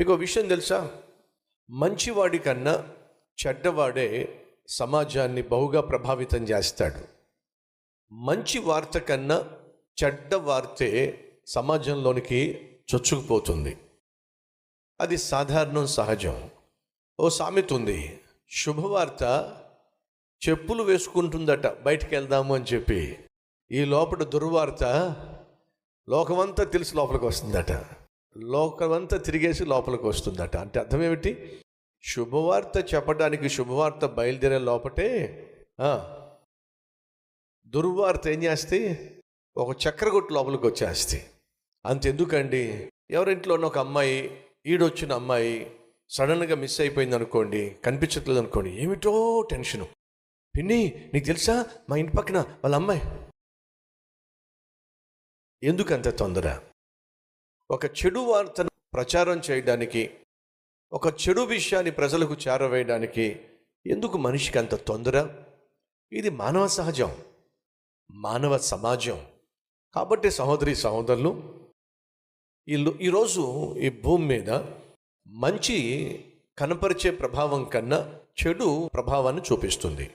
మీకు విషయం తెలుసా? మంచివాడి కన్నా చెడ్డవాడే సమాజాన్ని బహుగా ప్రభావితం చేస్తాడు. మంచి వార్త కన్నా చెడ్డ వార్తే సమాజంలోనికి చొచ్చుకుపోతుంది. అది సాధారణం సహజం. ఓ సామెత ఉంది. శుభవార్త చెప్పులు వేసుకుంటుందట బయటికి వెళ్దాము అని చెప్పి. ఈ లోపల దుర్వార్త లోకమంతా తెలిసి లోపలికి వస్తుందట. లోకమంతా తిరిగేసి లోపలికి వస్తుందట. అంటే అర్థం ఏమిటి? శుభవార్త చెప్పడానికి శుభవార్త బయలుదేరే లోపటే దుర్వార్త ఏం చేస్తే? ఒక చక్రగొట్టు లోపలికి వచ్చేస్తే. అంతెందుకండి? ఉన్న ఒక అమ్మాయి ఈడొచ్చిన అమ్మాయి సడన్గా మిస్ అయిపోయింది అనుకోండి కనిపించట్లేదు అనుకోండి ఏమిటో టెన్షను. పిన్ని నీకు తెలుసా? మా ఇంటి పక్కన వాళ్ళ అమ్మాయి. ఎందుకంత తొందర? ఒక చెడు వార్తను ప్రచారం చేయడానికి ఒక చెడు విషయాన్ని ప్రజలకు చేరవేయడానికి ఎందుకు మనిషికి అంత తొందర? ఇది మానవ సహజం మానవ సమాజం. కాబట్టి సహోదరి సహోదరులు ఇల్లు ఈరోజు ఈ భూమి మీద మంచి కనపరిచే ప్రభావం కన్నా చెడు ప్రభావాన్ని చూపిస్తుంది.